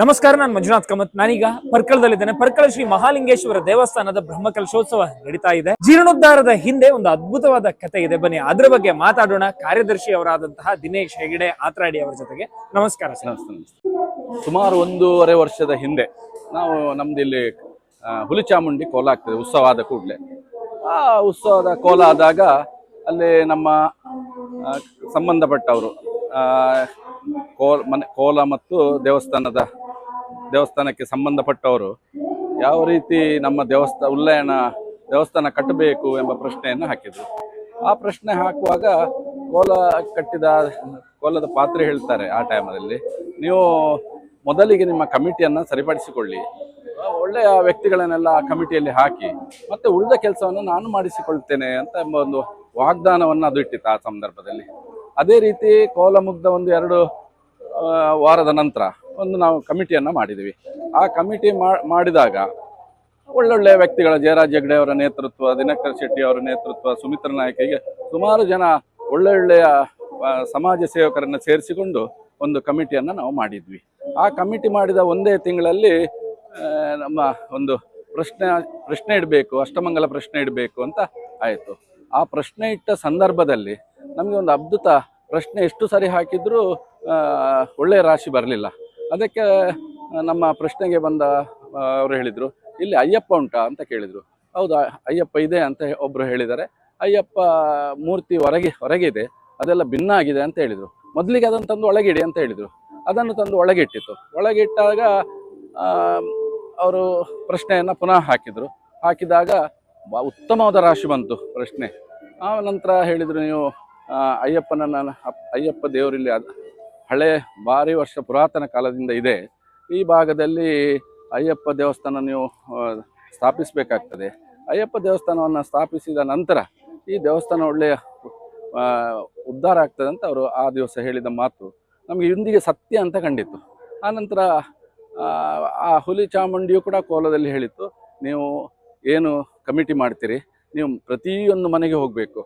ನಮಸ್ಕಾರ, ನಾನು ಮಂಜುನಾಥ್ ಕಮತ್. ನಾನೀಗ ಪರ್ಕಳದಲ್ಲಿದ್ದೇನೆ. ಪರ್ಕಳ ಶ್ರೀ ಮಹಾಲಿಂಗೇಶ್ವರ ದೇವಸ್ಥಾನದ ಬ್ರಹ್ಮಕಲಶೋತ್ಸವ ನಡೀತಾ ಇದೆ. ಜೀರ್ಣೋದ್ಧಾರದ ಹಿಂದೆ ಒಂದು ಅದ್ಭುತವಾದ ಕಥೆ ಇದೆ. ಬನ್ನಿ, ಅದ್ರ ಬಗ್ಗೆ ಮಾತಾಡೋಣ. ಕಾರ್ಯದರ್ಶಿ ಅವರಾದಂತಹ ದಿನೇಶ್ ಹೆಗಡೆ ಆತ್ರಾಡಿ ಅವರ ಜೊತೆಗೆ. ನಮಸ್ಕಾರ ಸುಮಾರು ಒಂದೂವರೆ ವರ್ಷದ ಹಿಂದೆ ನಾವು ನಮ್ದು ಇಲ್ಲಿ ಹುಲಿಚಾಮುಂಡಿ ಕೋಲ ಆಗ್ತದೆ ಉತ್ಸವ ಆದ ಕೂಡಲೇ. ಆ ಉತ್ಸವದ ಕೋಲ ಆದಾಗ ಅಲ್ಲಿ ನಮ್ಮ ಸಂಬಂಧಪಟ್ಟವರು ಕೋಲ್ ಮನೆ, ಕೋಲ ಮತ್ತು ದೇವಸ್ಥಾನದ ದೇವಸ್ಥಾನಕ್ಕೆ ಸಂಬಂಧಪಟ್ಟವರು ಯಾವ ರೀತಿ ನಮ್ಮ ದೇವಸ್ಥಾನ ಉಲ್ಲಯನ ದೇವಸ್ಥಾನ ಕಟ್ಟಬೇಕು ಎಂಬ ಪ್ರಶ್ನೆಯನ್ನು ಹಾಕಿದರು. ಆ ಪ್ರಶ್ನೆ ಹಾಕುವಾಗ ಕೋಲ ಕಟ್ಟಿದ, ಕೋಲದ ಪಾತ್ರೆ ಹೇಳ್ತಾರೆ ಆ ಟೈಮಲ್ಲಿ, ನೀವು ಮೊದಲಿಗೆ ನಿಮ್ಮ ಕಮಿಟಿಯನ್ನು ಸರಿಪಡಿಸಿಕೊಳ್ಳಿ. ಒಳ್ಳೆಯ ವ್ಯಕ್ತಿಗಳನ್ನೆಲ್ಲ ಆ ಕಮಿಟಿಯಲ್ಲಿ ಹಾಕಿ, ಮತ್ತೆ ಉಳಿದ ಕೆಲಸವನ್ನು ನಾನು ಮಾಡಿಸಿಕೊಳ್ತೇನೆ ಅಂತ ಎಂಬ ಒಂದು ವಾಗ್ದಾನವನ್ನು ಅದು ಇಟ್ಟಿತ್ತು ಆ ಸಂದರ್ಭದಲ್ಲಿ. ಅದೇ ರೀತಿ ಕೋಲ ಮುಗ್ದ ಒಂದು ಎರಡು ವಾರದ ನಂತರ ಒಂದು ನಾವು ಕಮಿಟಿಯನ್ನು ಮಾಡಿದ್ವಿ. ಆ ಕಮಿಟಿ ಮಾಡಿದಾಗ ಒಳ್ಳೊಳ್ಳೆ ವ್ಯಕ್ತಿಗಳ ಜಯರಾಜ್ ಹೆಗ್ಡೆ ಅವರ ನೇತೃತ್ವ, ದಿನಕರ್ ಶೆಟ್ಟಿ ಅವರ ನೇತೃತ್ವ, ಸುಮಿತ್ರ ನಾಯಕ್ ಹೀಗೆ ಸುಮಾರು ಜನ ಒಳ್ಳೊಳ್ಳೆಯ ಸಮಾಜ ಸೇವಕರನ್ನು ಸೇರಿಸಿಕೊಂಡು ಒಂದು ಕಮಿಟಿಯನ್ನು ನಾವು ಮಾಡಿದ್ವಿ. ಆ ಕಮಿಟಿ ಮಾಡಿದ ಒಂದೇ ತಿಂಗಳಲ್ಲಿ ನಮ್ಮ ಒಂದು ಪ್ರಶ್ನೆ ಪ್ರಶ್ನೆ ಇಡಬೇಕು, ಅಷ್ಟಮಂಗಲ ಪ್ರಶ್ನೆ ಇಡಬೇಕು ಅಂತ ಆಯಿತು. ಆ ಪ್ರಶ್ನೆ ಇಟ್ಟ ಸಂದರ್ಭದಲ್ಲಿ ನಮಗೆ ಒಂದು ಅದ್ಭುತ ಪ್ರಶ್ನೆ ಎಷ್ಟು ಸರಿ ಹಾಕಿದರೂ ಒಳ್ಳೆಯ ರಾಶಿ ಬರಲಿಲ್ಲ. ಅದಕ್ಕೆ ನಮ್ಮ ಪ್ರಶ್ನೆಗೆ ಬಂದ ಅವರು ಹೇಳಿದರು, ಇಲ್ಲಿ ಅಯ್ಯಪ್ಪ ಉಂಟಾ? ಅಂತ ಕೇಳಿದರು. ಹೌದಾ ಅಯ್ಯಪ್ಪ ಇದೆ, ಅಂತ ಒಬ್ಬರು ಹೇಳಿದ್ದಾರೆ. ಅಯ್ಯಪ್ಪ, ಮೂರ್ತಿ ಹೊರಗೆ, ಹೊರಗಿದೆ, ಅದೆಲ್ಲ ಭಿನ್ನ ಆಗಿದೆ, ಅಂತ ಹೇಳಿದರು. ಮೊದಲಿಗೆ ಅದನ್ನು ತಂದು ಒಳಗಿಡಿ, ಅಂತ ಹೇಳಿದರು. ಅದನ್ನು ತಂದು ಒಳಗಿಟ್ಟಿತ್ತು. ಒಳಗಿಟ್ಟಾಗ ಅವರು ಪ್ರಶ್ನೆಯನ್ನು ಪುನಃ ಹಾಕಿದರು. ಹಾಕಿದಾಗ ಉತ್ತಮವಾದ ರಾಶಿ ಬಂತು ಪ್ರಶ್ನೆ. ಆ ನಂತರ ಹೇಳಿದರು, ನೀವು ಅಯ್ಯಪ್ಪನನ್ನು ಅಯ್ಯಪ್ಪ ದೇವರಿಲ್ಲಿ ಹಳೆ ಭಾರಿ ವರ್ಷ ಪುರಾತನ ಕಾಲದಿಂದ ಇದೆ. ಈ ಭಾಗದಲ್ಲಿ ಅಯ್ಯಪ್ಪ ದೇವಸ್ಥಾನ ನೀವು ಸ್ಥಾಪಿಸಬೇಕಾಗ್ತದೆ. ಅಯ್ಯಪ್ಪ ದೇವಸ್ಥಾನವನ್ನು ಸ್ಥಾಪಿಸಿದ ನಂತರ ಈ ದೇವಸ್ಥಾನ ಒಳ್ಳೆಯ ಉದ್ಧಾರ ಆಗ್ತದೆ ಅಂತ ಅವರು ಆ ದಿವಸ ಹೇಳಿದ ಮಾತು. ನಮಗೆ ಇಂದಿಗೆ ಸತ್ಯ ಅಂತ ಕಂಡಿತ್ತು. ಆನಂತರ ಆ ಹುಲಿ ಚಾಮುಂಡಿಯು ಕೂಡ ಕೋಲದಲ್ಲಿ ಹೇಳಿತ್ತು, ನೀವು ಏನು ಕಮಿಟಿ ಮಾಡ್ತೀರಿ? ನೀವು ಪ್ರತಿಯೊಂದು ಮನೆಗೆ ಹೋಗಬೇಕು.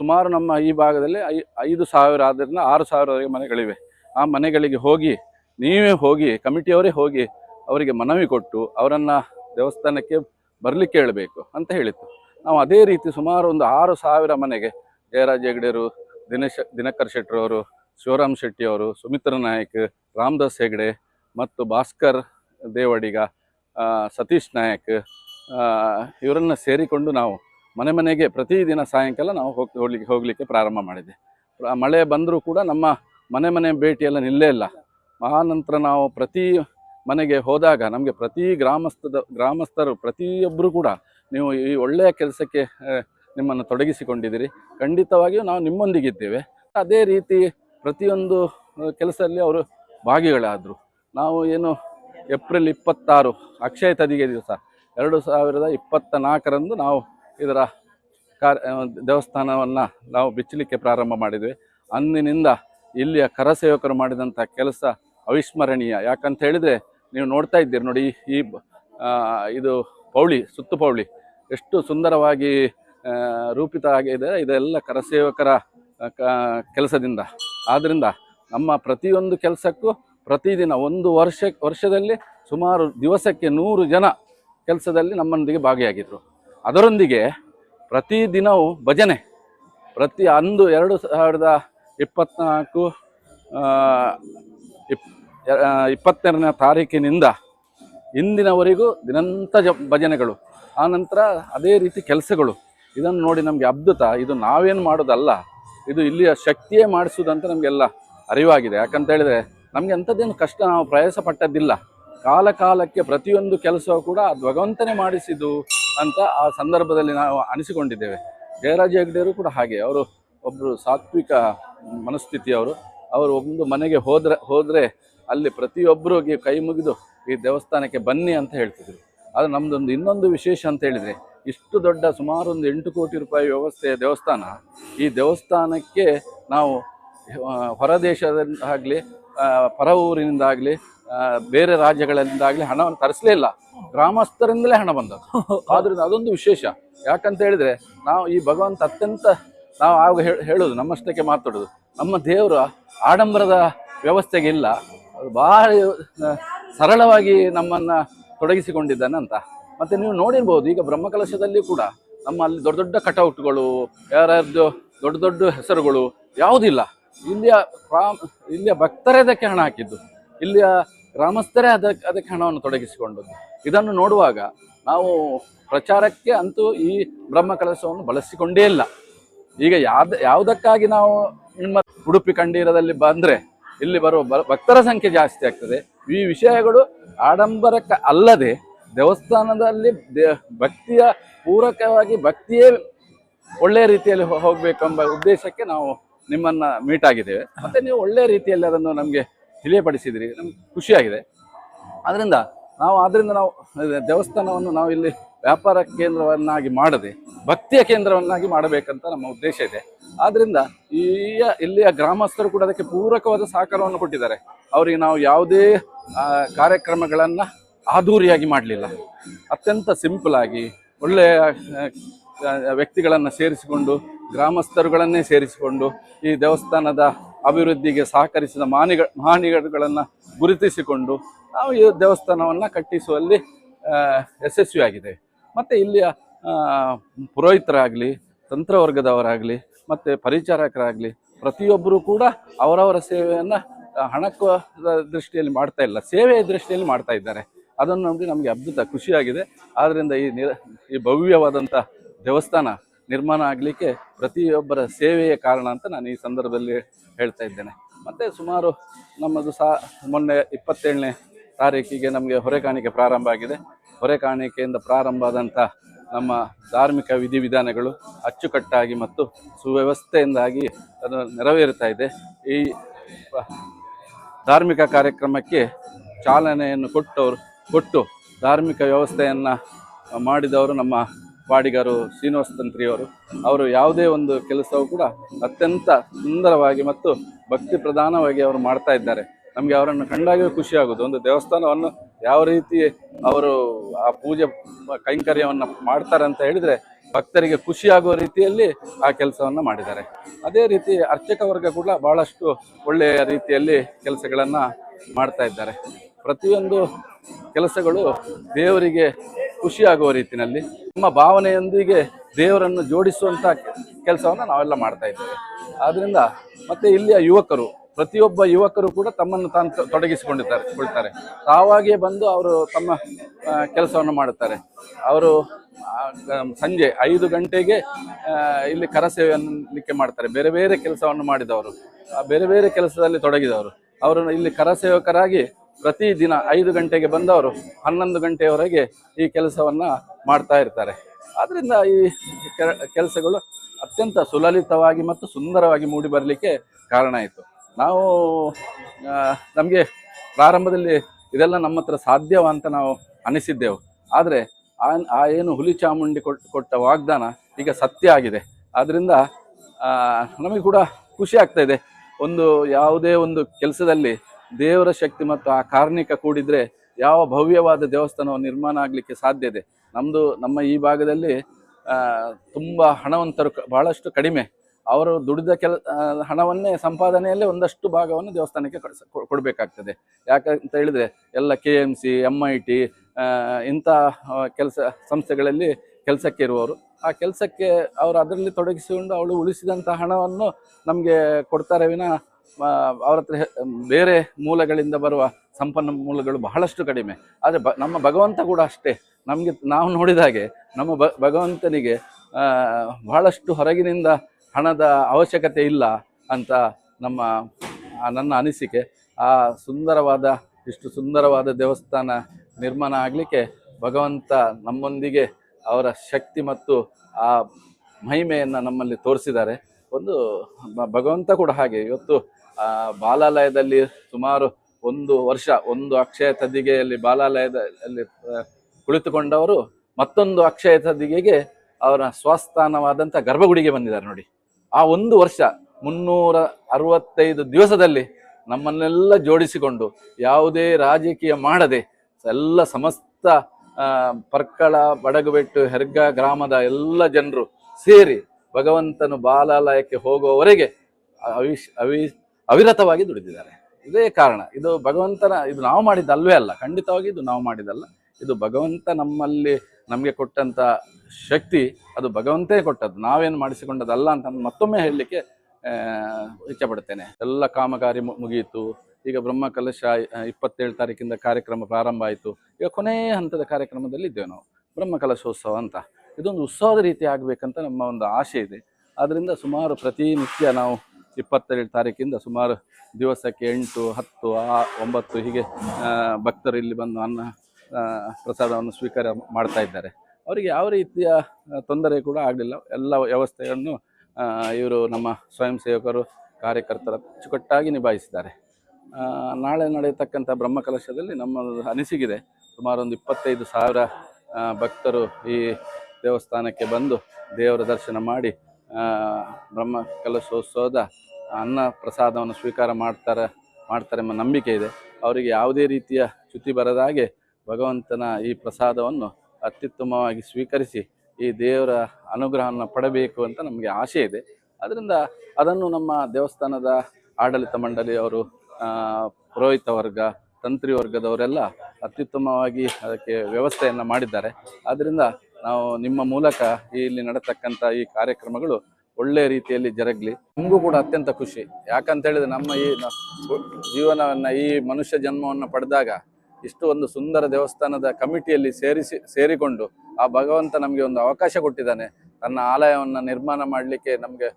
ಸುಮಾರು ನಮ್ಮ ಈ ಭಾಗದಲ್ಲಿ ಐ, ಐದು ಸಾವಿರ ಆದ್ದರಿಂದ ಆರು ಸಾವಿರವರೆಗೆ ಮನೆಗಳಿವೆ. ಆ ಮನೆಗಳಿಗೆ ಹೋಗಿ, ನೀವೇ ಹೋಗಿ, ಕಮಿಟಿಯವರೇ ಹೋಗಿ ಅವರಿಗೆ ಮನವಿ ಕೊಟ್ಟು ಅವರನ್ನು ದೇವಸ್ಥಾನಕ್ಕೆ ಬರಲಿಕ್ಕೆ ಹೇಳಬೇಕು ಅಂತ ಹೇಳಿತ್ತು. ನಾವು ಅದೇ ರೀತಿ ಸುಮಾರು ಒಂದು ಆರು ಸಾವಿರ ಮನೆಗೆ ಜಯರಾಜ್ ಹೆಗ್ಡೆರು ದಿನೇಶ್, ದಿನಕರ್ ಶೆಟ್ಟರವರು ಶಿವರಾಮ್ ಶೆಟ್ಟಿ ಅವರು, ಸುಮಿತ್ರ ನಾಯಕ್, ರಾಮದಾಸ್ ಹೆಗ್ಡೆ ಮತ್ತು ಭಾಸ್ಕರ್ ದೇವಡಿಗ ಸತೀಶ್ ನಾಯಕ್ ಇವರನ್ನು ಸೇರಿಕೊಂಡು ನಾವು ಮನೆ ಮನೆಗೆ ಪ್ರತಿದಿನ ಸಾಯಂಕಾಲ ನಾವು ಹೋಗಿ, ಹೋಗ್ಲಿಕ್ಕೆ, ಹೋಗಲಿಕ್ಕೆ ಪ್ರಾರಂಭ ಮಾಡಿದೆ ಮಳೆ ಬಂದರೂ ಕೂಡ ನಮ್ಮ ಮನೆ ಮನೆ ಭೇಟಿಯೆಲ್ಲ ನಿಲ್ಲೇ ಇಲ್ಲ. ಆ ನಾವು ಪ್ರತಿ ಮನೆಗೆ ಹೋದಾಗ ನಮಗೆ ಪ್ರತಿ ಗ್ರಾಮಸ್ಥದ, ಗ್ರಾಮಸ್ಥರು ಪ್ರತಿಯೊಬ್ಬರು ಕೂಡ ನೀವು ಈ ಒಳ್ಳೆಯ ಕೆಲಸಕ್ಕೆ ನಿಮ್ಮನ್ನು ತೊಡಗಿಸಿಕೊಂಡಿದ್ದೀರಿ. ಖಂಡಿತವಾಗಿಯೂ ನಾವು ನಿಮ್ಮೊಂದಿಗಿದ್ದೇವೆ. ಅದೇ ರೀತಿ ಪ್ರತಿಯೊಂದು ಕೆಲಸದಲ್ಲಿ ಅವರು ಭಾಗಿಗಳಾದರು. ನಾವು ಏನು ಏಪ್ರಿಲ್ ಇಪ್ಪತ್ತಾರು, ಅಕ್ಷಯ ತದಿಗೆ ದಿವಸ, ಎರಡು ಸಾವಿರದ ಇಪ್ಪತ್ತ ನಾಲ್ಕರಂದು ನಾವು ಇದರ ಕಾರ್ಯ ದೇವಸ್ಥಾನವನ್ನು ನಾವು ಬಿಚ್ಚಲಿಕ್ಕೆ ಪ್ರಾರಂಭ ಮಾಡಿದ್ವಿ. ಅಂದಿನಿಂದ ಇಲ್ಲಿಯ ಕರಸೇವಕರು ಮಾಡಿದಂಥ ಕೆಲಸ ಅವಿಸ್ಮರಣೀಯ. ಯಾಕಂತ ಹೇಳಿದರೆ ನೀವು ನೋಡ್ತಾ ಇದ್ದೀರಿ ನೋಡಿ, ಈ ಇದು ಪೌಳಿ, ಸುತ್ತು ಪೌಳಿ, ಎಷ್ಟು ಸುಂದರವಾಗಿ ರೂಪಿತ ಆಗಿದೆ ಇದೆಲ್ಲ ಕರಸೇವಕರ ಕೆಲಸದಿಂದ. ಆದ್ದರಿಂದ ನಮ್ಮ ಪ್ರತಿಯೊಂದು ಕೆಲಸಕ್ಕೂ ಪ್ರತಿದಿನ ಒಂದು ವರ್ಷ, ವರ್ಷದಲ್ಲಿ ಸುಮಾರು ದಿವಸಕ್ಕೆ ನೂರು ಜನ ಕೆಲಸದಲ್ಲಿ ನಮ್ಮೊಂದಿಗೆ ಭಾಗಿಯಾಗಿದ್ದರು ಅದರೊಂದಿಗೆ ಪ್ರತಿದಿನವೂ ಭಜನೆ, ಪ್ರತಿ ಅಂದು ಎರಡು ಸಾವಿರದ ಇಪ್ಪತ್ತ್ನಾಲ್ಕು ಆ, ಇಪ್ ಇಪ್ಪತ್ತೆರಡನೇ ತಾರೀಕಿನಿಂದ ಇಂದಿನವರೆಗೂ ದಿನಂತ ಜ ಭಜನೆಗಳು. ಆನಂತರ ಅದೇ ರೀತಿ ಕೆಲಸಗಳು. ಇದನ್ನು ನೋಡಿ ನಮಗೆ ಅದ್ಭುತ. ಇದು ನಾವೇನು ಮಾಡೋದಲ್ಲ ಇದು ಇಲ್ಲಿಯ ಶಕ್ತಿಯೇ ಮಾಡಿಸೋದಂತ ನಮಗೆಲ್ಲ ಅರಿವಾಗಿದೆ. ಯಾಕಂತ ಹೇಳಿದ್ರೆ ನಮಗೆ ಅಂಥದ್ದೇನು ಕಷ್ಟ ನಾವು ಪ್ರಯಾಸ ಪಟ್ಟದ್ದಿಲ್ಲ. ಕಾಲ ಕಾಲಕ್ಕೆ ಪ್ರತಿಯೊಂದು ಕೆಲಸವೂ ಕೂಡ ಭಗವಂತನೇ ಮಾಡಿಸಿದ್ದು ಅಂತ ಆ ಸಂದರ್ಭದಲ್ಲಿ ನಾವು ಅನಿಸಿಕೊಂಡಿದ್ದೇವೆ. ಜಯರಾಜ ಹೆಗ್ಡೆಯವರು ಕೂಡ ಹಾಗೆ. ಅವರು ಒಬ್ಬರು ಸಾತ್ವಿಕ ಮನಸ್ಥಿತಿಯವರು ಅವರು ಅವರು ಒಂದು ಮನೆಗೆ ಹೋದ್ರೆ ಹೋದರೆ ಅಲ್ಲಿ ಪ್ರತಿಯೊಬ್ಬರಿಗೆ ಕೈ ಮುಗಿದು ಈ ದೇವಸ್ಥಾನಕ್ಕೆ ಬನ್ನಿ ಅಂತ ಹೇಳ್ತಿದ್ರು. ಆದರೆ ನಮ್ಮದೊಂದು ಇನ್ನೊಂದು ವಿಶೇಷ ಅಂತ ಹೇಳಿದರೆ, ಇಷ್ಟು ದೊಡ್ಡ ಸುಮಾರು ಒಂದು ಎಂಟು ಕೋಟಿ ರೂಪಾಯಿ ವ್ಯವಸ್ಥೆಯ ದೇವಸ್ಥಾನ, ಈ ದೇವಸ್ಥಾನಕ್ಕೆ ನಾವು ಹೊರ ದೇಶದಿಂದಾಗಲಿ ಪರ ಊರಿನಿಂದಾಗಲಿ ಬೇರೆ ರಾಜ್ಯಗಳಿಂದಾಗಲಿ ಹಣವನ್ನು ತರಿಸಲೇ ಇಲ್ಲ. ಗ್ರಾಮಸ್ಥರಿಂದಲೇ ಹಣ ಬಂದದ್ದು. ಆದ್ದರಿಂದ ಅದೊಂದು ವಿಶೇಷ. ಯಾಕಂತ ಹೇಳಿದರೆ, ನಾವು ಈ ಭಗವಂತ ಅತ್ಯಂತ ನಾವು ಆಗ ಹೇಳೋದು, ನಮ್ಮಷ್ಟಕ್ಕೆ ಮಾತಾಡೋದು. ನಮ್ಮ ದೇವರು ಆಡಂಬರದ ವ್ಯವಸ್ಥೆಗೆ ಇಲ್ಲ. ಅದು ಭಾಳ ಸರಳವಾಗಿ ನಮ್ಮನ್ನು ತೊಡಗಿಸಿಕೊಂಡಿದ್ದಾನೆ ಅಂತ. ಮತ್ತೆ ನೀವು ನೋಡಿರ್ಬೋದು, ಈಗ ಬ್ರಹ್ಮಕಲಶದಲ್ಲಿ ಕೂಡ ನಮ್ಮ ಅಲ್ಲಿ ದೊಡ್ಡ ದೊಡ್ಡ ಕಟೌಟ್ಗಳು ಯಾರ್ಯಾರ್ದು ದೊಡ್ಡ ದೊಡ್ಡ ಹೆಸರುಗಳು ಯಾವುದಿಲ್ಲ. ಇಲ್ಲಿಯ ಪ್ರಾಮ್, ಇಲ್ಲಿಯ ಭಕ್ತರೇ ಅದಕ್ಕೆ ಹಣ ಹಾಕಿದ್ದು. ಇಲ್ಲಿಯ ಗ್ರಾಮಸ್ಥರೇ ಅದಕ್ಕೆ ಅದಕ್ಕೆ ಹಣವನ್ನು ತೊಡಗಿಸಿಕೊಂಡದ್ದು. ಇದನ್ನು ನೋಡುವಾಗ ನಾವು ಪ್ರಚಾರಕ್ಕೆ ಅಂತೂ ಈ ಬ್ರಹ್ಮಕಲಶವನ್ನು ಬಳಸಿಕೊಂಡೇ ಇಲ್ಲ. ಈಗ ಯಾವ್ದ, ಯಾವುದಕ್ಕಾಗಿ ನಾವು ನಿಮ್ಮ ಉಡುಪಿ ಕಂಡೀರದಲ್ಲಿ ಬಂದ್ರೆ ಇಲ್ಲಿ ಬರುವ ಭಕ್ತರ ಸಂಖ್ಯೆ ಜಾಸ್ತಿ ಆಗ್ತದೆ. ಈ ವಿಷಯಗಳು ಆಡಂಬರಕ್ಕೆ ಅಲ್ಲದೆ ದೇವಸ್ಥಾನದಲ್ಲಿ ದೇ- ಭಕ್ತಿಯ ಪೂರಕವಾಗಿ ಭಕ್ತಿಯೇ ಒಳ್ಳೆಯ ರೀತಿಯಲ್ಲಿ ಹೋಗಬೇಕೆಂಬ ಉದ್ದೇಶಕ್ಕೆ ನಾವು ನಿಮ್ಮನ್ನ ಮೀಟ್ ಆಗಿದ್ದೇವೆ. ಮತ್ತೆ ನೀವು ಒಳ್ಳೆಯ ರೀತಿಯಲ್ಲಿ ಅದನ್ನು ನಮಗೆ ತಿಳಿಯಪಡಿಸಿದಿರಿ. ನಮ್ಗೆ ಖುಷಿಯಾಗಿದೆ. ಅದರಿಂದ ನಾವು ಆದ್ದರಿಂದ ನಾವು ದೇವಸ್ಥಾನವನ್ನು ನಾವು ಇಲ್ಲಿ ವ್ಯಾಪಾರ ಕೇಂದ್ರವನ್ನಾಗಿ ಮಾಡದೆ ಭಕ್ತಿಯ ಕೇಂದ್ರವನ್ನಾಗಿ ಮಾಡಬೇಕಂತ ನಮ್ಮ ಉದ್ದೇಶ ಇದೆ. ಆದ್ರಿಂದ ಈ ಇಲ್ಲಿಯ ಗ್ರಾಮಸ್ಥರು ಕೂಡ ಅದಕ್ಕೆ ಪೂರಕವಾದ ಸಹಕಾರವನ್ನು ಕೊಟ್ಟಿದ್ದಾರೆ. ಅವರಿಗೆ ನಾವು ಯಾವುದೇ ಕಾರ್ಯಕ್ರಮಗಳನ್ನು ಆಧೂರಿಯಾಗಿ ಮಾಡಲಿಲ್ಲ. ಅತ್ಯಂತ ಸಿಂಪಲ್ ಆಗಿ ಒಳ್ಳೆಯ ವ್ಯಕ್ತಿಗಳನ್ನು ಸೇರಿಸಿಕೊಂಡು, ಗ್ರಾಮಸ್ಥರುಗಳನ್ನೇ ಸೇರಿಸಿಕೊಂಡು ಈ ದೇವಸ್ಥಾನದ ಅಭಿವೃದ್ಧಿಗೆ ಸಹಕರಿಸಿದ ಮಾನಿಗ ಮಾನಿಗಳನ್ನು ಗುರುತಿಸಿಕೊಂಡು ನಾವು ಈ ದೇವಸ್ಥಾನವನ್ನು ಕಟ್ಟಿಸುವಲ್ಲಿ ಯಶಸ್ವಿಯಾಗಿದೆ. ಮತ್ತು ಇಲ್ಲಿಯ ಪುರೋಹಿತರಾಗಲಿ, ತಂತ್ರವರ್ಗದವರಾಗಲಿ, ಮತ್ತು ಪರಿಚಾರಕರಾಗಲಿ, ಪ್ರತಿಯೊಬ್ಬರೂ ಕೂಡ ಅವರವರ ಸೇವೆಯನ್ನು ಹಣಕ್ಕೂ ದೃಷ್ಟಿಯಲ್ಲಿ ಮಾಡ್ತಾ ಇಲ್ಲ, ಸೇವೆಯ ದೃಷ್ಟಿಯಲ್ಲಿ ಮಾಡ್ತಾ ಇದ್ದಾರೆ. ಅದನ್ನು ನೋಡಿ ನಮಗೆ ಅದ್ಭುತ ಖುಷಿಯಾಗಿದೆ. ಆದ್ದರಿಂದ ಈ ನಿರ, ಈ ಭವ್ಯವಾದಂಥ ದೇವಸ್ಥಾನ ನಿರ್ಮಾಣ ಆಗಲಿಕ್ಕೆ ಪ್ರತಿಯೊಬ್ಬರ ಸೇವೆಯೇ ಕಾರಣ ಅಂತ ನಾನು ಈ ಸಂದರ್ಭದಲ್ಲಿ ಹೇಳ್ತಾ ಇದ್ದೇನೆ. ಮತ್ತು ಸುಮಾರು ನಮ್ಮದು ಸಾ, ಮೊನ್ನೆ ಇಪ್ಪತ್ತೇಳನೇ ತಾರೀಕಿಗೆ ನಮಗೆ ಹೊರೆಕಾಣಿಕೆ ಪ್ರಾರಂಭ ಆಗಿದೆ. ಹೊರೆಕಾಣಿಕೆಯಿಂದ ಪ್ರಾರಂಭ ಆದಂಥ ನಮ್ಮ ಧಾರ್ಮಿಕ ವಿಧಿವಿಧಾನಗಳು ಅಚ್ಚುಕಟ್ಟಾಗಿ ಮತ್ತು ಸುವ್ಯವಸ್ಥೆಯಿಂದಾಗಿ ಅದು ನೆರವೇರುತ್ತಾ ಇದೆ. ಈ ಧಾರ್ಮಿಕ ಕಾರ್ಯಕ್ರಮಕ್ಕೆ ಚಾಲನೆಯನ್ನು ಕೊಟ್ಟವರು, ಕೊಟ್ಟು ಧಾರ್ಮಿಕ ವ್ಯವಸ್ಥೆಯನ್ನು ಮಾಡಿದವರು ನಮ್ಮ ಬಾಡಿಗರು ಶ್ರೀನಿವಾಸ ತಂತ್ರಿಯವರು. ಅವರು ಯಾವುದೇ ಒಂದು ಕೆಲಸವೂ ಕೂಡ ಅತ್ಯಂತ ಸುಂದರವಾಗಿ ಮತ್ತು ಭಕ್ತಿ ಪ್ರಧಾನವಾಗಿ ಅವರು ಮಾಡ್ತಾ ಇದ್ದಾರೆ. ನಮಗೆ ಅವರನ್ನು ಕಂಡಾಗಿಯೂ ಖುಷಿ ಆಗುದು. ಒಂದು ದೇವಸ್ಥಾನವನ್ನು ಯಾವ ರೀತಿ ಅವರು ಆ ಪೂಜೆ ಕೈಂಕರ್ಯವನ್ನು ಮಾಡ್ತಾರೆ ಅಂತ ಹೇಳಿದರೆ ಭಕ್ತರಿಗೆ ಖುಷಿಯಾಗುವ ರೀತಿಯಲ್ಲಿ ಆ ಕೆಲಸವನ್ನು ಮಾಡಿದ್ದಾರೆ. ಅದೇ ರೀತಿ ಅರ್ಚಕ ವರ್ಗ ಕೂಡ ಭಾಳಷ್ಟು ಒಳ್ಳೆಯ ರೀತಿಯಲ್ಲಿ ಕೆಲಸಗಳನ್ನು ಮಾಡ್ತಾ ಇದ್ದಾರೆ. ಪ್ರತಿಯೊಂದು ಕೆಲಸಗಳು ದೇವರಿಗೆ ಖುಷಿಯಾಗುವ ರೀತಿಯಲ್ಲಿ ನಮ್ಮ ಭಾವನೆಯೊಂದಿಗೆ ದೇವರನ್ನು ಜೋಡಿಸುವಂಥ ಕೆಲಸವನ್ನು ನಾವೆಲ್ಲ ಮಾಡ್ತಾ ಇದ್ದೇವೆ. ಆದ್ದರಿಂದ ಮತ್ತು ಇಲ್ಲಿಯ ಯುವಕರು ಪ್ರತಿಯೊಬ್ಬ ಯುವಕರು ಕೂಡ ತಮ್ಮನ್ನು ತಾನು ತೊಡಗಿಸಿಕೊಂಡಿದ್ದಾರೆ ಕೊಳ್ತಾರೆ ತಾವಾಗಿಯೇ ಬಂದು ಅವರು ತಮ್ಮ ಕೆಲಸವನ್ನು ಮಾಡುತ್ತಾರೆ. ಅವರು ಸಂಜೆ ಐದು ಗಂಟೆಗೆ ಇಲ್ಲಿ ಕರಸೇವೆಯನ್ನಿಕ್ಕೆ ಮಾಡ್ತಾರೆ. ಬೇರೆ ಬೇರೆ ಕೆಲಸವನ್ನು ಮಾಡಿದವರು. ಬೇರೆ ಬೇರೆ ಕೆಲಸದಲ್ಲಿ ತೊಡಗಿದವರು. ಅವರು ಇಲ್ಲಿ ಕರಸೇವಕರಾಗಿ ಪ್ರತಿದಿನ ಐದು ಗಂಟೆಗೆ ಬಂದವರು, ಹನ್ನೊಂದು ಗಂಟೆಯವರೆಗೆ ಈ ಕೆಲಸವನ್ನು ಮಾಡ್ತಾ ಇರ್ತಾರೆ. ಆದ್ದರಿಂದ ಈ ಕೆಲಸಗಳು ಅತ್ಯಂತ ಸುಲಲಿತವಾಗಿ ಮತ್ತು ಸುಂದರವಾಗಿ ಮೂಡಿ ಬರಲಿಕ್ಕೆ ಕಾರಣ ಆಯಿತು. ನಾವು ನಮಗೆ ಪ್ರಾರಂಭದಲ್ಲಿ ಇದೆಲ್ಲ ನಮ್ಮ ಹತ್ರ ಸಾಧ್ಯವ ಅಂತ ನಾವು ಅನಿಸಿದ್ದೆವು. ಆದರೆ ಆ ಏನು ಹುಲಿ ಚಾಮುಂಡಿ ಕೊಟ್, ಕೊಟ್ಟ ವಾಗ್ದಾನ ಈಗ ಸತ್ಯ ಆಗಿದೆ. ಆದ್ದರಿಂದ ನಮಗೆ ಕೂಡ ಖುಷಿ ಆಗ್ತಾ ಇದೆ. ಒಂದು ಯಾವುದೇ ಒಂದು ಕೆಲಸದಲ್ಲಿ ದೇವರ ಶಕ್ತಿ ಮತ್ತು ಆ ಕಾರ್ಣಿಕ ಕೂಡಿದರೆ ಯಾವ ಭವ್ಯವಾದ ದೇವಸ್ಥಾನವು ನಿರ್ಮಾಣ ಆಗಲಿಕ್ಕೆ ಸಾಧ್ಯ ಇದೆ. ನಮ್ಮದು ನಮ್ಮ ಈ ಭಾಗದಲ್ಲಿ ತುಂಬ ಹಣವಂತರು ಬಹಳಷ್ಟು ಕಡಿಮೆ. ಅವರು ದುಡಿದ ಕೆಲ ಹಣವನ್ನೇ ಸಂಪಾದನೆಯಲ್ಲೇ ಒಂದಷ್ಟು ಭಾಗವನ್ನು ದೇವಸ್ಥಾನಕ್ಕೆ ಕಡಿಸ ಕೊ- ಕೊಡಬೇಕಾಗ್ತದೆ. ಯಾಕಂತ ಹೇಳಿದರೆ ಎಲ್ಲ K M C M I T ಇಂಥ ಕೆಲಸ, ಸಂಸ್ಥೆಗಳಲ್ಲಿ ಕೆಲಸಕ್ಕೆ ಇರುವವರು. ಆ ಕೆಲಸಕ್ಕೆ ಅವರು ಅದರಲ್ಲಿ ತೊಡಗಿಸಿಕೊಂಡು ಅವಳು ಉಳಿಸಿದಂಥ ಹಣವನ್ನು ನಮಗೆ ಕೊಡ್ತಾರೆ ವಿನ ಅವ್ರ ಹತ್ರ ಬೇರೆ ಮೂಲಗಳಿಂದ ಬರುವ ಸಂಪನ್ಮೂಲಗಳು ಬಹಳಷ್ಟು ಕಡಿಮೆ. ಆದರೆ ಬ, ನಮ್ಮ ಭಗವಂತ ಕೂಡ ಅಷ್ಟೇ. ನಮಗೆ, ನಾವು ನೋಡಿದ ಹಾಗೆ ನಮ್ಮ ಭಗವಂತನಿಗೆ ಬಹಳಷ್ಟು ಹೊರಗಿನಿಂದ ಹಣದ ಅವಶ್ಯಕತೆ ಇಲ್ಲ ಅಂತ ನಮ್ಮ ನನ್ನ ಅನಿಸಿಕೆ. ಆ ಸುಂದರವಾದ, ಇಷ್ಟು ಸುಂದರವಾದ ದೇವಸ್ಥಾನ ನಿರ್ಮಾಣ ಆಗಲಿಕ್ಕೆ ಭಗವಂತ ನಮ್ಮೊಂದಿಗೆ ಅವರ ಶಕ್ತಿ ಮತ್ತು ಆ ಮಹಿಮೆಯನ್ನು ನಮ್ಮಲ್ಲಿ ತೋರಿಸಿದ್ದಾರೆ. ಒಂದು ಭಗವಂತ ಕೂಡ ಹಾಗೆ. ಇವತ್ತು ಬಾಲಾಲಯದಲ್ಲಿ ಸುಮಾರು ಒಂದು ವರ್ಷ, ಒಂದು ಅಕ್ಷಯ ತದಿಗೆಯಲ್ಲಿ ಬಾಲಾಲಯದಲ್ಲಿ ಕುಳಿತುಕೊಂಡವರು ಮತ್ತೊಂದು ಅಕ್ಷಯ ತದಿಗೆಗೆ ಅವರ ಸ್ವಸ್ಥಾನವಾದಂಥ ಗರ್ಭಗುಡಿಗೆ ಬಂದಿದ್ದಾರೆ ನೋಡಿ. ಆ ಒಂದು ವರ್ಷ ಮುನ್ನೂರ ಅರವತ್ತೈದು ದಿವಸದಲ್ಲಿ ನಮ್ಮನ್ನೆಲ್ಲ ಜೋಡಿಸಿಕೊಂಡು ಯಾವುದೇ ರಾಜಕೀಯ ಮಾಡದೆ ಎಲ್ಲ ಸಮಸ್ತ ಪರ್ಕಳ, ಬಡಗುಬೆಟ್ಟು, ಹೆರ್ಗ ಗ್ರಾಮದ ಎಲ್ಲ ಜನರು ಸೇರಿ ಭಗವಂತನು ಬಾಲಾಲಯಕ್ಕೆ ಹೋಗುವವರೆಗೆ ಅವಿಶ್, ಅವಿ, ಅವಿರತವಾಗಿ ದುಡಿದಿದ್ದಾರೆ. ಇದೇ ಕಾರಣ. ಇದು ಭಗವಂತನ, ಇದು ನಾವು ಮಾಡಿದ್ದಲ್ವೇ ಅಲ್ಲ. ಖಂಡಿತವಾಗಿ ಇದು ನಾವು ಮಾಡಿದ್ದಲ್ಲ. ಇದು ಭಗವಂತ ನಮ್ಮಲ್ಲಿ ನಮಗೆ ಕೊಟ್ಟಂತ ಶಕ್ತಿ ಅದು ಭಗವಂತೇ ಕೊಟ್ಟದ್ದು. ನಾವೇನು ಮಾಡಿಸಿಕೊಂಡದಲ್ಲ ಅಂತ ಮತ್ತೊಮ್ಮೆ ಹೇಳಲಿಕ್ಕೆ ಇಚ್ಛಪಡ್ತೇನೆ ಎಲ್ಲ ಕಾಮಗಾರಿ ಮುಗಿಯಿತು. ಈಗ ಬ್ರಹ್ಮ ಕಲಶ ಇಪ್ಪತ್ತೇಳು ತಾರೀಕಿಂದ ಕಾರ್ಯಕ್ರಮ ಪ್ರಾರಂಭ ಆಯಿತು. ಈಗ ಕೊನೆಯ ಹಂತದ ಕಾರ್ಯಕ್ರಮದಲ್ಲಿ ಇದ್ದೇವೆ ನಾವು. ಬ್ರಹ್ಮ ಕಲಶೋತ್ಸವ ಅಂತ. ಇದೊಂದು ಉತ್ಸವದ ರೀತಿ ಆಗಬೇಕಂತ ನಮ್ಮ ಒಂದು ಆಸೆ ಇದೆ. ಆದ್ದರಿಂದ ಸುಮಾರು ಪ್ರತಿನಿತ್ಯ ನಾವು ಇಪ್ಪತ್ತೇಳು ತಾರೀಕಿಂದ ಸುಮಾರು ದಿವಸಕ್ಕೆ ಎಂಟು, ಹತ್ತು, ಆ, ಒಂಬತ್ತು ಹೀಗೆ ಭಕ್ತರು ಇಲ್ಲಿ ಬಂದು ಅನ್ನ ಪ್ರಸಾದವನ್ನು ಸ್ವೀಕಾರ ಮಾಡ್ತಾ ಇದ್ದಾರೆ. ಅವರಿಗೆ ಯಾವ ರೀತಿಯ ತೊಂದರೆ ಕೂಡ ಆಗಲಿಲ್ಲ. ಎಲ್ಲ ವ್ಯವಸ್ಥೆಯನ್ನು ಇವರು ನಮ್ಮ ಸ್ವಯಂ ಸೇವಕರು, ಕಾರ್ಯಕರ್ತರ ಅಚ್ಚುಕಟ್ಟಾಗಿ ನಿಭಾಯಿಸಿದ್ದಾರೆ. ನಾಳೆ ನಡೆಯತಕ್ಕಂಥ ಬ್ರಹ್ಮಕಲಶದಲ್ಲಿ ನಮ್ಮ ಅನಿಸಿಗಿದೆ. ಸುಮಾರು ಒಂದು ಇಪ್ಪತ್ತೈದು ಸಾವಿರ ಭಕ್ತರು ಈ ದೇವಸ್ಥಾನಕ್ಕೆ ಬಂದು ದೇವರ ದರ್ಶನ ಮಾಡಿ ಬ್ರಹ್ಮ ಕಲಶೋತ್ಸವದ ಅನ್ನ ಪ್ರಸಾದವನ್ನು ಸ್ವೀಕಾರ ಮಾಡ್ತಾರೆ ಮಾಡ್ತಾರೆ ಎಂಬ ನಂಬಿಕೆ ಇದೆ. ಅವರಿಗೆ ಯಾವುದೇ ರೀತಿಯ ಚ್ಯುತಿ ಬರದ ಹಾಗೆ ಭಗವಂತನ ಈ ಪ್ರಸಾದವನ್ನು ಅತ್ಯುತ್ತಮವಾಗಿ ಸ್ವೀಕರಿಸಿ ಈ ದೇವರ ಅನುಗ್ರಹವನ್ನು ಪಡಬೇಕು ಅಂತ ನಮಗೆ ಆಸೆ ಇದೆ. ಅದರಿಂದ ಅದನ್ನು ನಮ್ಮ ದೇವಸ್ಥಾನದ ಆಡಳಿತ ಮಂಡಳಿಯವರು ಪುರೋಹಿತ ವರ್ಗ, ತಂತ್ರಿ ವರ್ಗದವರೆಲ್ಲ ಅತ್ಯುತ್ತಮವಾಗಿ ಅದಕ್ಕೆ ವ್ಯವಸ್ಥೆಯನ್ನು ಮಾಡಿದ್ದಾರೆ. ಆದ್ದರಿಂದ ನಾವು ನಿಮ್ಮ ಮೂಲಕ ಇಲ್ಲಿ ನಡತಕ್ಕಂಥ ಈ ಕಾರ್ಯಕ್ರಮಗಳು ಒಳ್ಳೆಯ ರೀತಿಯಲ್ಲಿ ಜರಗಲಿ. ನಮಗೂ ಕೂಡ ಅತ್ಯಂತ ಖುಷಿ. ಯಾಕಂತ ಹೇಳಿದ್ರೆ ನಮ್ಮ ಈ ಜೀವನವನ್ನ, ಈ ಮನುಷ್ಯ ಜನ್ಮವನ್ನು ಪಡೆದಾಗ ಇಷ್ಟು ಒಂದು ಸುಂದರ ದೇವಸ್ಥಾನದ ಕಮಿಟಿಯಲ್ಲಿ ಸೇರಿಸಿ, ಸೇರಿಕೊಂಡು ಆ ಭಗವಂತ ನಮಗೆ ಒಂದು ಅವಕಾಶ ಕೊಟ್ಟಿದ್ದಾನೆ. ತನ್ನ ಆಲಯವನ್ನು ನಿರ್ಮಾಣ ಮಾಡಲಿಕ್ಕೆ ನಮಗೆ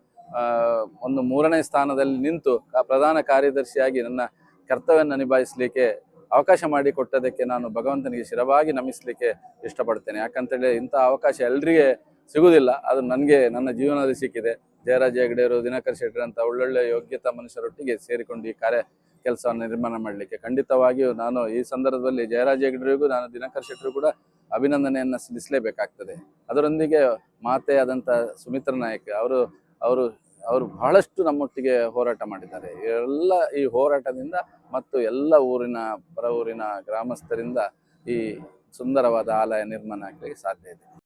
ಒಂದು ಮೂರನೇ ಸ್ಥಾನದಲ್ಲಿ ನಿಂತು ಆ ಪ್ರಧಾನ ಕಾರ್ಯದರ್ಶಿಯಾಗಿ ನನ್ನ ಕರ್ತವ್ಯವನ್ನು ನಿಭಾಯಿಸಲಿಕ್ಕೆ ಅವಕಾಶ ಮಾಡಿಕೊಟ್ಟದಕ್ಕೆ ನಾನು ಭಗವಂತನಿಗೆ ಶಿರವಾಗಿ ನಮಿಸಲಿಕ್ಕೆ ಇಷ್ಟಪಡ್ತೇನೆ. ಯಾಕಂತೇಳಿ ಇಂಥ ಅವಕಾಶ ಎಲ್ರಿಗೆ ಸಿಗುವುದಿಲ್ಲ ಅದು ನನಗೆ, ನನ್ನ ಜೀವನದಲ್ಲಿ ಸಿಕ್ಕಿದೆ. ಜಯರಾಜ ಹೆಗಡೆಯವರು, ದಿನಕರ್ ಶೆಟ್ಟರ್ ಒಳ್ಳೊಳ್ಳೆ ಯೋಗ್ಯತಾ ಮನುಷ್ಯರೊಟ್ಟಿಗೆ ಸೇರಿಕೊಂಡು ಈ ಕಾರ್ಯ ಕೆಲಸವನ್ನು ನಿರ್ಮಾಣ ಮಾಡಲಿಕ್ಕೆ. ಖಂಡಿತವಾಗಿಯೂ ನಾನು ಈ ಸಂದರ್ಭದಲ್ಲಿ ಜಯರಾಜ ಹೆಗಡೆಯವರಿಗೂ ನಾನು ದಿನಕರ್ ಶೆಟ್ಟರು ಕೂಡ ಅಭಿನಂದನೆಯನ್ನು ಸಲ್ಲಿಸಲೇಬೇಕಾಗ್ತದೆ. ಅದರೊಂದಿಗೆ ಮಾತೆಯಾದಂಥ ಸುಮಿತ್ರ ನಾಯಕ್ ಅವರು ಅವರು ಅವರು ಬಹಳಷ್ಟು ನಮ್ಮೊಟ್ಟಿಗೆ ಹೋರಾಟ ಮಾಡಿದ್ದಾರೆ. ಎಲ್ಲ ಈ ಹೋರಾಟದಿಂದ ಮತ್ತು ಎಲ್ಲ ಊರಿನ, ಪರ ಊರಿನ ಗ್ರಾಮಸ್ಥರಿಂದ ಈ ಸುಂದರವಾದ ಆಲಯ ನಿರ್ಮಾಣ ಆಗಲಿಕ್ಕೆ ಸಾಧ್ಯ ಇದೆ.